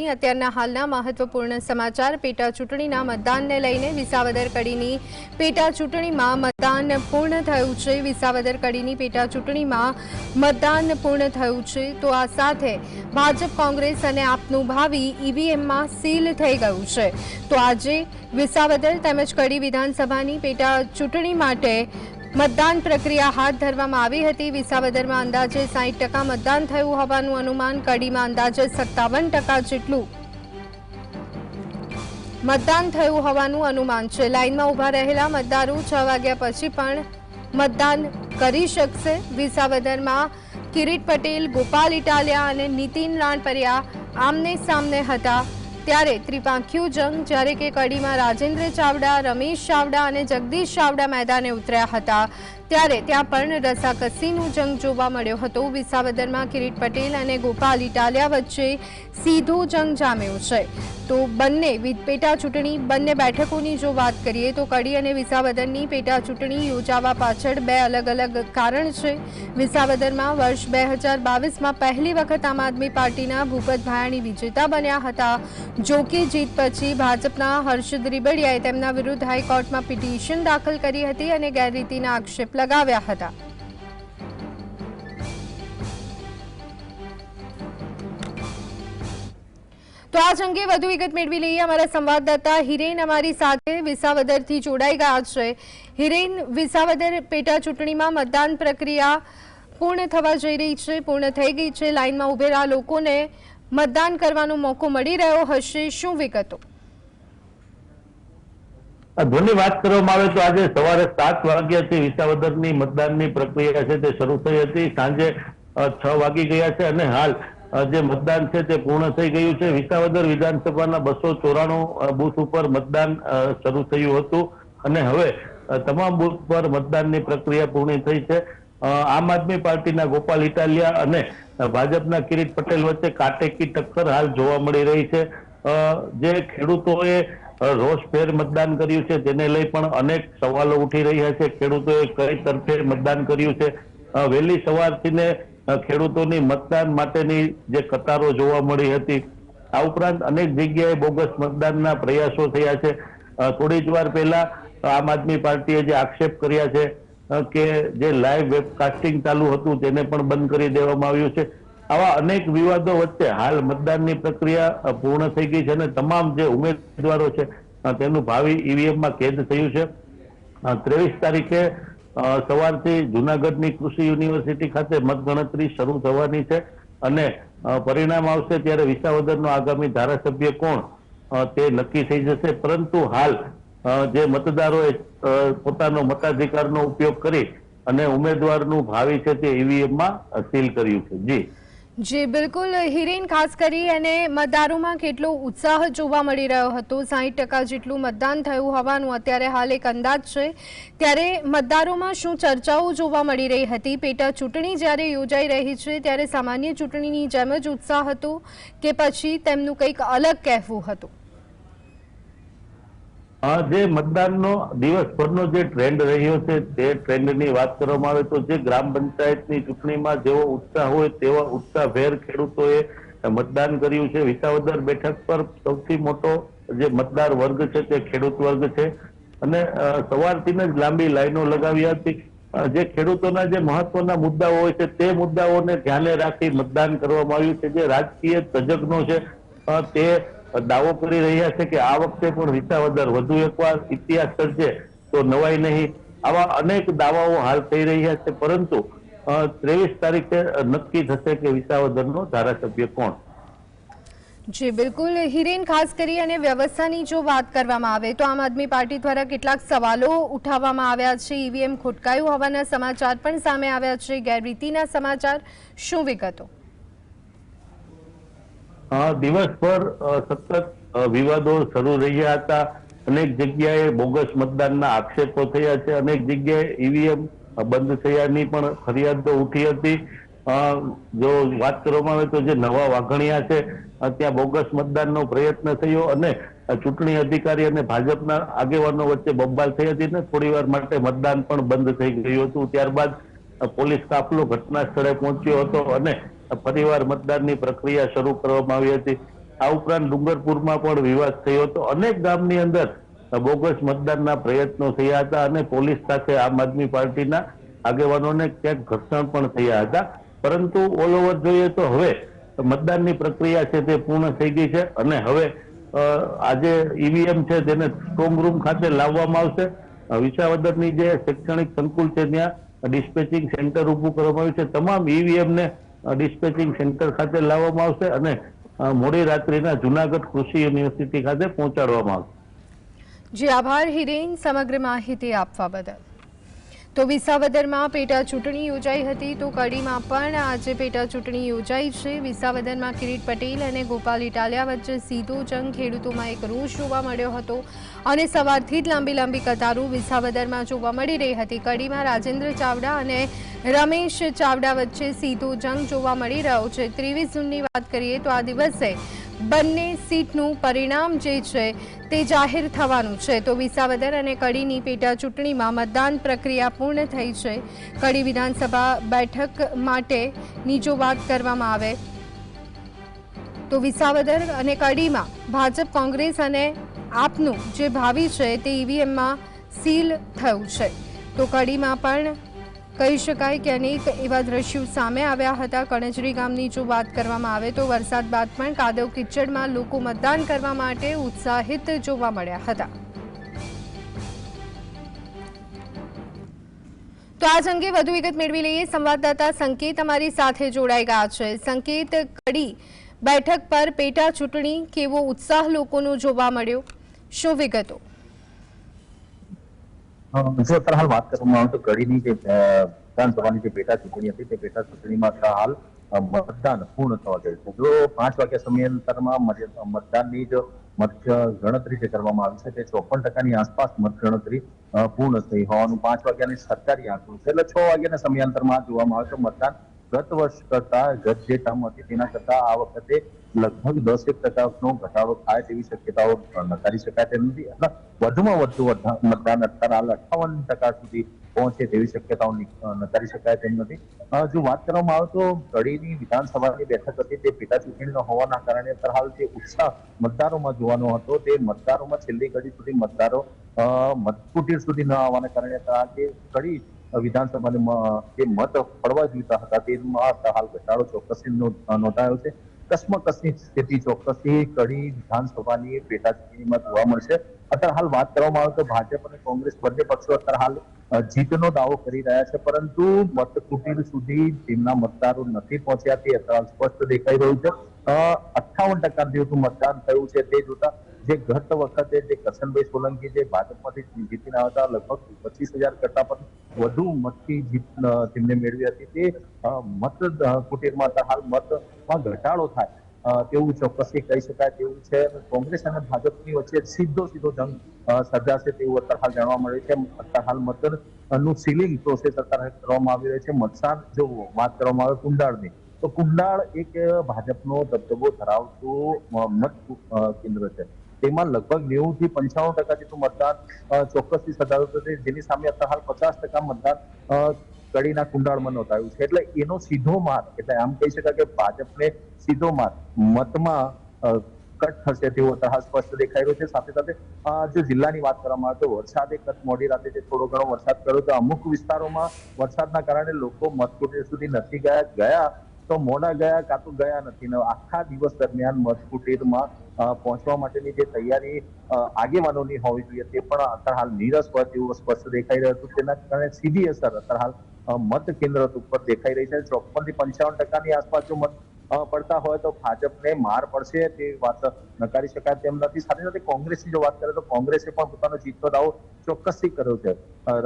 અત્યારના હાલના મહત્વપૂર્ણ સમાચાર. પેટા ચૂંટણીના મતદાનને લઈને વિસાવદર કડીની પેટા ચૂંટણીમાં મતદાન પૂર્ણ થયું છે. વિસાવદર કડીની પેટા ચૂંટણીમાં મતદાન પૂર્ણ થયું છે. તો આ સાથે ભાજપ, કોંગ્રેસ અને આપનું ભાવિ ઈવીએમમાં સીલ થઈ ગયું છે. તો આજે વિસાવદર તેમજ કડી વિધાનસભાની પેટા ચૂંટણી માટે મતદાન પ્રક્રિયા હાથ ધરવામાં આવી હતી. વિસાવદરમાં અંદાજે સાહીઠ ટકા મતદાન થયું હોવાનું અનુમાન કડીમાં અંદાજે સત્તાવન ટકા જેટલું મતદાન થયું હોવાનું અનુમાન છે. લાઇનમાં ઊભા રહેલા મતદારો છ વાગ્યા પછી પણ મતદાન કરી શકશે. વિસાવદરમાં કિરીટ પટેલ, ગોપાલ ઇટાલિયા અને નીતિન રાણપરિયા આમને સામને હતા ત્યારે ત્રિપાંખ્યું જંગ, જ્યારે કે કડીમાં રાજેન્દ્ર ચાવડા, રમેશ ચાવડા અને જગદીશ ચાવડા મેદાને ઉતર્યા હતા. ત્યારે ત્યાં પણ રસાકસીનું જંગ જોવા મળ્યો હતો. વિસાવદરમાં કિરીટ પટેલ અને ગોપાલ ઇટાલિયા વચ્ચે સીધો જંગ જામ્યો છે. તો બંને પેટા ચૂંટણી બંને બેઠકોની જો વાત કરીએ તો કડી અને વિસાવદરની પેટા ચૂંટણી યોજાવા પાછળ બે અલગ અલગ કારણ છે. વિસાવદરમાં વર્ષ બે હજાર બાવીસમાં પહેલી વખત આમ આદમી પાર્ટીના ભૂપત ભાયાણી વિજેતા બન્યા હતા. જો કે જીત પછી ભાજપના હર્ષદ રીબડિયાએ તેમના વિરુદ્ધ હાઈકોર્ટમાં પિટિશન દાખલ કરી હતી અને ગેરરીતિના આક્ષેપ લગાવ્યા હતા. તો આ અંગે વધુ વિગત મેળવી લઈએ. અમારા સંવાદદાતા હિરેન અમારી સાથે વિસાવદરથી જોડાઈ ગયા છે. હિરેન, વિસાવદર પેટા ચૂંટણીમાં મતદાન પ્રક્રિયા પૂર્ણ થવા જઈ રહી છે, પૂર્ણ થઈ ગઈ છે. લાઇનમાં ઉભેલા લોકોને મતદાન કરવાનો મોકો મળી રહ્યો હશે. શું વિગતો? આ ધ્વનિ વાત કરવામાં આવે તો આજે સવારે સાત વાગ્યાથી વિસાવદરની મતદાનની પ્રક્રિયા છે તે શરૂ થઈ હતી. સાંજે છ વાગી ગયા છે અને હાલ જે મતદાન છે તે પૂર્ણ થઈ ગયું છે. વિસાવદર વિધાનસભાના બસો ચોરાણું બુથ ઉપર મતદાન શરૂ થયું હતું અને હવે તમામ બુથ પર મતદાનની પ્રક્રિયા પૂર્ણ થઈ છે. આમ આદમી પાર્ટીના ગોપાલ ઇટાલિયા અને ભાજપના કિરીટ પટેલ વચ્ચે કાટેકી ટક્કર હાલ જોવા મળી રહી છે. જે ખેડૂતોએ રોષભેર મતદાન કર્યું છે તેને લઈ પણ અનેક સવાલો ઉઠી રહ્યા છે. ખેડૂતોએ કઈ તરફે મતદાન કર્યું છે? વહેલી સવારથી ને ખેડૂતોની મતદાન માટેની જે કતારો જોવા મળી હતી. આ ઉપરાંત અનેક જગ્યાએ બોગસ મતદાનના પ્રયાસો થયા છે. થોડી જ વાર પહેલા આમ આદમી પાર્ટીએ જે આક્ષેપ કર્યા છે કે જે લાઈવ વેબકાસ્ટિંગ ચાલુ હતું, તેને પણ બંધ કરી દેવામાં આવ્યું છે. આવા અનેક વિવાદો વચ્ચે હાલ મતદાનની પ્રક્રિયા પૂર્ણ થઈ ગઈ છે અને તમામ જે ઉમેદવારો છે તેનું ભાવિ ઈવીએમમાં કેદ થયું છે. ત્રેવીસ તારીખે સવારથી જુનાગઢની કૃષિ યુનિવર્સિટી ખાતે મતગણતરી શરૂ થવાની છે અને પરિણામ આવશે ત્યારે વિસાવદરનો આગામી ધારાસભ્ય કોણ? તે નક્કી થઈ જશે. પરંતુ હાલ જે મતદારોએ પોતાનો મતાધિકારનો ઉપયોગ કરી અને ઉમેદવારનું ભાવિ છે તે ઈવીએમમાં સીલ કર્યું છે. જી. જી, બિલકુલ. હિરેન, ખાસ કરી અને મતદારોમાં કેટલો ઉત્સાહ જોવા મળી રહ્યો હતો. સાહીઠ ટકા જેટલું મતદાન થયું હોવાનું અત્યારે હાલ એક અંદાજ છે. ત્યારે મતદારોમાં શું ચર્ચાઓ જોવા મળી રહી હતી? પેટા ચૂંટણી જ્યારે યોજાઈ રહી છે, ત્યારે સામાન્ય ચૂંટણીની જેમ જ ઉત્સાહ હતો કે પછી તેમનું કંઈક અલગ કહેવું હતું? જે મતદાનનો દિવસભરનો જે ટ્રેન્ડ રહ્યો છે, તે ટ્રેન્ડની વાત કરવામાં આવે તો જે ગ્રામ પંચાયતની ચૂંટણીમાં જેવો ઉત્સાહ હોય તેવા ઉત્સાહભેર ખેડૂતોએ મતદાન કર્યું છે. વિસાવદર બેઠક પર સૌથી મોટો જે મતદાર વર્ગ છે તે ખેડૂત વર્ગ છે. અને સવારથી જ લાંબી લાઈનો લગાવી હતી જે ખેડૂતોના જે મહત્વના મુદ્દાઓ હોય છે, તે મુદ્દાઓને ધ્યાને રાખી મતદાન કરવામાં આવ્યું છે. જે રાજકીય તજજ્ઞો છે તે દાવો કરી રહ્યા છે કે આ વખતે પણ વિસાવદર વધુ એકવાર ઇતિહાસ સર્જે તો નવાય નહીં. આવા અનેક દાવાઓ હાલ થઈ રહ્યા છે, પરંતુ ત્રેવીસ તારીખે નક્કી થશે કે વિસાવદરનો ધારાસભ્ય કોણ? જી, બિલકુલ. હિરેન, ખાસ કરી અને વ્યવસ્થાની જો વાત કરવામાં આવે તો આમ આદમી પાર્ટી દ્વારા કેટલાક સવાલો ઉઠાવવામાં આવ્યા છે. ઈવીએમ ખોટકાયું હોવાના સમાચાર પણ સામે આવ્યા છે. ગેરરીતિના સમાચાર. શું વિગતો? દિવસભર સતત વિવાદો શરૂ રહ્યા હતા. અનેક જગ્યાએ બોગસ મતદાનના આક્ષેપો થયા છે. અનેક જગ્યાએ ઈવીએમ બંધ થયાની પણ ફરિયાદો ઉઠી હતી. જો વાત કરવામાં આવે તો જે નવા વાઘણિયા છે ત્યાં બોગસ મતદાનનો પ્રયત્ન થયો અને ચૂંટણી અધિકારી અને ભાજપના આગેવાનો વચ્ચે બબાલ થઈ હતી ને થોડી માટે મતદાન પણ બંધ થઈ ગયું હતું. ત્યારબાદ પોલીસ કાફલો ઘટના સ્થળે પહોંચ્યો હતો અને ફરીવાર મતદાનની પ્રક્રિયા શરૂ કરવામાં આવી હતી. આ ઉપરાંત ડુંગરપુરમાં પણ વિવાદ થયો હતો. અનેક ગામની અંદર બોગસ મતદાનના પ્રયત્નો થયા હતા અને પોલીસ સાથે આમ આદમી પાર્ટીના આગેવાનોને ક્યાંક ઘર્ષણ પણ થયા હતા. પરંતુ ઓલ ઓવર જોઈએ તો હવે મતદાનની પ્રક્રિયા છે તે પૂર્ણ થઈ ગઈ છે અને હવે આજે ઈવીએમ છે તેને સ્ટ્રોંગ રૂમ ખાતે લાવવામાં આવશે. વિસાવદરની જે શૈક્ષણિક સંકુલ છે ત્યાં ડિસ્પેચિંગ સેન્ટર ઊભું કરવામાં આવ્યું છે. તમામ ઈવીએમ ને ડિસ્પેચિંગ સેન્ટર ખાતે લાવવામાં આવશે અને મોડી રાત્રિના જુનાગઢ કૃષિ યુનિવર્સિટી ખાતે પહોંચાડવામાં આવશે. જી, આભાર હિરેન, સમગ્ર માહિતી આપવા બદલ. તો વિસાવદરમાં પેટા ચૂંટણી યોજાઈ હતી તો કડીમાં પણ આજે પેટા ચૂંટણી યોજાઈ છે. વિસાવદરમાં કિરીટ પટેલ અને ગોપાલ ઇટાલિયા વચ્ચે સીધો જંગ ખેડૂતોમાં એક રોષ જોવા મળ્યો હતો અને સવારથી જ લાંબી લાંબી કતારો વિસાવદરમાં જોવા મળી રહી હતી. કડીમાં રાજેન્દ્ર ચાવડા અને રમેશ ચાવડા વચ્ચે સીધો જંગ જોવા મળી રહ્યો છે. ત્રેવીસ જૂનની વાત કરીએ તો આ દિવસે બંને સીટનું પરિણામ જે છે તે જાહેર થવાનું છે. તો વિસાવદર અને કડીની પેટા ચૂંટણીમાં મતદાન પ્રક્રિયા પૂર્ણ થઈ છે. કડી વિધાનસભા બેઠક માટેની જો વાત કરવામાં આવે. તો વિસાવદર અને કડીમાં ભાજપ, કોંગ્રેસ અને આપનું જે ભાવિ છે તે ઈવીએમમાં સીલ થયું છે. તો કડીમાં પણ કહી શકાય કે અનેક એવા દ્રશ્યો સામે આવ્યા હતા. કણજરી ગામની જો વાત કરવામાં આવે તો વરસાદ બાદ પણ કાદવ કિચડમાં લોકો મતદાન કરવા માટે ઉત્સાહિત જોવા મળ્યા હતા. તો આ અંગે વધુ વિગત મેળવી લઈએ. સંવાદદાતા સંકેત અમારી સાથે જોડાઈ ગયા છે. સંકેત, કડી બેઠક પર પેટા ચૂંટણી કેવો ઉત્સાહ લોકોનો જોવા મળ્યો? શું વિગતો? જો અત્યારે હાલ વાત કરવામાં આવે તો કડીની જે વિધાનસભાની જે પેટા ચૂંટણી હતી, તે પેટા ચૂંટણીમાં હાલ મતદાન પૂર્ણ થવા ગયું છે. જો પાંચ વાગ્યા સમયાંતરમાં મતદાનની જો મત ગણતરી જે કરવામાં આવી છે, તે ચોપન ટકાની આસપાસ મત ગણતરી પૂર્ણ થઈ હોવાનું પાંચ વાગ્યાની સરકારી આંકડો છે. એટલે છ વાગ્યાના સમયાંતરમાં જોવામાં આવે તો મતદાન ગત વર્ષ કરતા ગત જે ટર્મ હતી તેના કરતા આ વખતે લગભગ દસ એક ટકાનો ઘટાડો થાય તેવી શક્યતાઓ નકારી શકાય તેમ નથી. એટલે વધુમાં વધુ મતદાન હાલ અઠાવન ટકા સુધી પહોંચે તેવી શક્યતાઓ નકારી શકાય તેમ નથી. જો વાત કરવામાં આવે તો કડીની વિધાનસભાની બેઠક હતી તે પેટા ચૂંટણીનો હોવાના કારણે અત્યારે હાલ જે ઉત્સાહ મતદારોમાં જોવાનો હતો તે મતદારોમાં છેલ્લી ઘડી સુધી મતદારો મતકુટીર સુધી ન આવવાના કારણે જે કડી વિધાનસભાને જે મત પડવા જોઈતા હતા, તેમાં હાલ ઘટાડો ચોક્કસથી નોંધાયો છે. કસમકસની સ્થિતિ ચોક્કસથી કડી વિધાનસભાની પેટા ચૂંટણીમાં જોવા મળશે. અત્યારે હાલ વાત કરવામાં આવે તો ભાજપ અને કોંગ્રેસ બંને પક્ષો અત્યારે હાલ જીતનો દાવો કરી રહ્યા છે, પરંતુ મતકુટીર સુધી તેમના મતદારો નથી પહોંચ્યા તે અત્યારે સ્પષ્ટ દેખાઈ રહ્યું છે. અઠાવન ટકા જેટલું મતદાન થયું છે તે જોતા જે ગત વખતે જે કરશનભાઈ સોલંકી જે ભાજપમાંથી જીતીને આવ્યા લગભગ પચીસ હજાર કરતા પણ વધુ મતથી જીત તેમને મેળવી હતી તે મત કુટીરમાં હાલ મતમાં ઘટાડો થાય. તેવું ચોક્કસથી કહી શકાય તેવું છે. કોંગ્રેસ અને ભાજપની વચ્ચે સીધો સીધો જંગ સર્જાશે તેવું અત્યારે હાલ જાણવા મળે છે. અત્યારે હાલ મતનું સીલિંગ પ્રોસેસ અત્યારે કરવામાં આવી રહ્યો છે. મતદાન જો વાત કરવામાં આવે કુંડાળની, તો કુંડાળ એક ભાજપનો દબદબો ધરાવતું મત કેન્દ્ર છે. તેમાં લગભગ નેવું થી પંચાણું ટકા જેટલું મતદાન ચોક્કસથી સર્જાયું છે જેની સામે અત્યારે હાલ પચાસ ટકા મતદાન કડીના કુંડાળમાં નોંધાયું છે. એટલે એનો સીધો માર એટલે આમ કહી શકાય કે ભાજપને સીધો માર મતમાં કટ થશે તેવું અત્યારે સ્પષ્ટ દેખાઈ રહ્યું છે. સાથે સાથે જો જિલ્લાની વાત કરવામાં આવે તો વરસાદે કચ્છ મોડી રાતે જે થોડો ઘણો વરસાદ કર્યો તો અમુક વિસ્તારોમાં વરસાદના કારણે લોકો મતકુટીર સુધી નથી ગયા. ગયા તો મોડા ગયા, કાં તો ગયા નથી. આખા દિવસ દરમિયાન મતકુટીરમાં પહોંચવા માટેની જે તૈયારી આગેવાનોની હોવી જોઈએ તે પણ અત્યારે હાલ નીરસ હોય તેવું સ્પષ્ટ દેખાઈ રહ્યું હતું. તેના કારણે સીધી અસર અત્યારે હાલ મત કેન્દ્ર ઉપર દેખાઈ રહી છે. ચોપનથી પંચાવન ટકાની આસપાસ જો મત પડતા હોય તો ભાજપને માર પડશે તે વાત નકારી શકાય તેમ નથી. સાથે સાથે કોંગ્રેસની જો વાત કરીએ તો કોંગ્રેસે પણ પોતાનો જીતનો દાવો ચોક્કસથી કર્યો છે.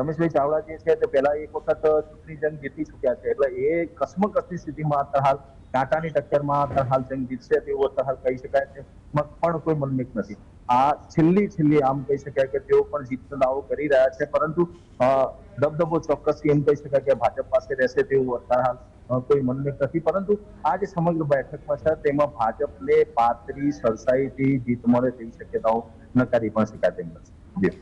રમેશભાઈ ચાવડા જે છે તે પહેલા એક વખત ચૂંટણી જંગ જીતી ચુક્યા છે. એટલે એ કસમકસની સ્થિતિમાં અત્યારે હાલ કાંટાની ટક્કરમાં તરહાલ હાલ જંગ જીતશે તેવો તરહાલ કહી શકાય છે. પણ કોઈ મનમિક નથી. આ છેલ્લી છેલ્લી આમ કહી શકાય કે તેઓ પણ જીતનો દાવો કરી રહ્યા છે. પરંતુ દબદબો ચોક્કસથી એમ કહી શકાય કે ભાજપ પાસે રહેશે તેવું અત્યારે કોઈ મનમિક નથી. પરંતુ, આ જે સમગ્ર બેઠકમાં છે, તેમાં ભાજપને પાતળી સરસાઈથી જીત મળે તેવી શક્યતાઓ નકારી પણ શકાય તેમ નથી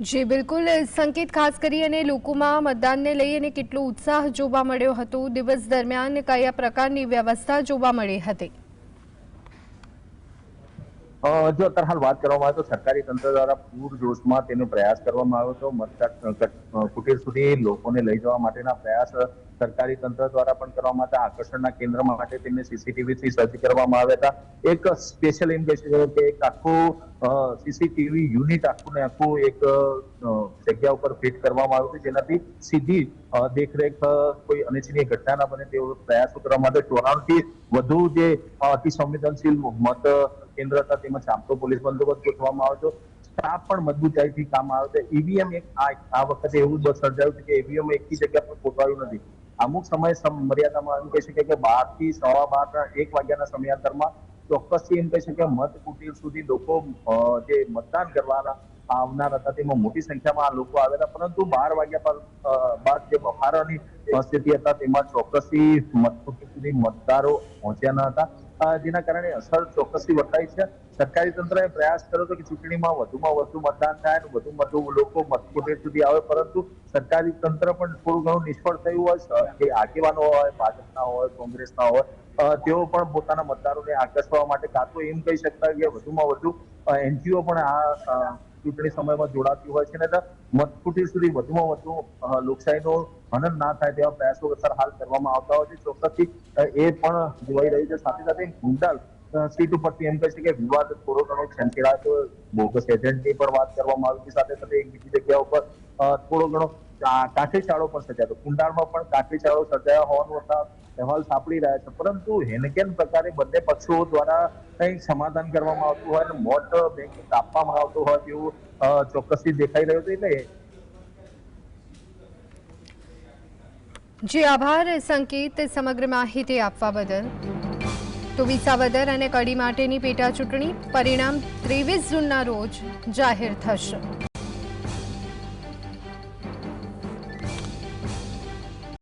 જી, બિલકુલ. સંકેત ખાસ કરી અને લોકોમાં મતદાનને લઈ અને કેટલો ઉત્સાહ જોવા મળ્યો હતો. દિવસ દરમિયાન કયા પ્રકારની વ્યવસ્થા જોવા મળી હતી? જો અત્યારે હાલ વાત કરવામાં આવે તો સરકારી તંત્ર દ્વારા પૂરજોશમાં તેનો પ્રયાસ કરવામાં આવ્યો હતો. મતદાર કુટીર સુધી લોકોને લઈ જવા માટેના પ્રયાસ સરકારી તંત્ર દ્વારા પણ કરવામાં હતા આકર્ષણના કેન્દ્ર માટે તેમને સીસીટીવી થી સજ્જ કરવામાં આવ્યા હતા. એક સ્પેશિયલ એમ કહી શકાય કે એક આખું સીસીટીવી યુનિટ આખું ને આખું એક જગ્યા ઉપર ફિટ કરવામાં આવ્યું હતું જેનાથી સીધી દેખરેખ કોઈ અનિચ્છનીય ઘટના ના બને તેવો પ્રયાસો કરવા માટે ચોરાણું થી વધુ જે અતિ સંવેદનશીલ મત કેન્દ્ર હતા તેમાં ચાંપતો પોલીસ બંદોબસ્ત ગોઠવવામાં આવ્યો હતો. સ્ટાફ પણ મજબૂતાઈથી કામ આવે છે ઈવીએમ એક, આ વખતે એવું જ સર્જાયું કે ઈવીએમ એકની જગ્યા પર ગોઠવાયું નથી. અમુક સમય મર્યાદામાં એમ કહી શકાય કે બારથી સવા બાર એક વાગ્યાના સમયાંતરમાં ચોક્કસથી એમ કહી શકાય મત કુટીર સુધી લોકો જે મતદાન કરવાના, આવનાર હતા, તેમાં મોટી સંખ્યામાં આ લોકો આવેલા. પરંતુ બાર વાગ્યા પર બાદ જે બફારાની સ્થિતિ હતા, તેમાં ચોક્કસથી મત કુટીર સુધી મતદારો પહોંચ્યા ન હતા. જેના કારણે અસર ચોક્કસથી વર્તાય છે. સરકારી તંત્રએ પ્રયાસ કર્યો હતો કે ચૂંટણીમાં વધુમાં વધુ મતદાન થાય અને વધુ વધુ લોકો મતકુટીર સુધી આવે, પરંતુ સરકારી તંત્ર પણ થોડું ઘણું નિષ્ફળ થયું હોય કે આગેવાનો હોય, ભાજપના હોય, કોંગ્રેસના હોય તેઓ પણ પોતાના મતદારોને આકર્ષવા માટે કાં તો એમ કહી શકતા કે વધુમાં વધુ એનજીઓ પણ આ ચૂંટણી સમયમાં જોડાતી હોય છે તો સુધી વધુમાં વધુ લોકશાહીનો હનન ના થાય તેવા પ્રયાસો અત્યારે હાલ કરવામાં આવતા હોય છે. ચોક્કસથી એ પણ જોવાઈ રહ્યું છે. સાથે સાથે ગુંડાલ સીટ ઉપરથી એમ કહે છે કે વિવાદ થોડો ઘણો બોગસ એજન્ટની પણ વાત કરવામાં આવી સાથે સાથે એક બીજી જગ્યા ઉપર થોડો ઘણો કાઠીચાળો પણ સર્જાયો કુંડાળમાં પણ કાઠીચાળો સર્જાયા હોવાનું હતા અહેવાલ સાંપડી રહ્યા છે. પરંતુ હેનકેન પ્રકારે બંને પક્ષો દ્વારા કંઈક સમાધાન કરવામાં આવતું હોય વોટ બેંક કાપવામાં આવતું હોય તેવું ચોક્કસથી દેખાઈ રહ્યું હતું એટલે જી, આભાર. સંકેત સમગ્ર માહિતી આપવા બદલ. તો વિસાવદર અને કડી માટેની પેટા ચૂંટણી પરિણામ ત્રેવીસ જૂનના રોજ જાહેર થશે.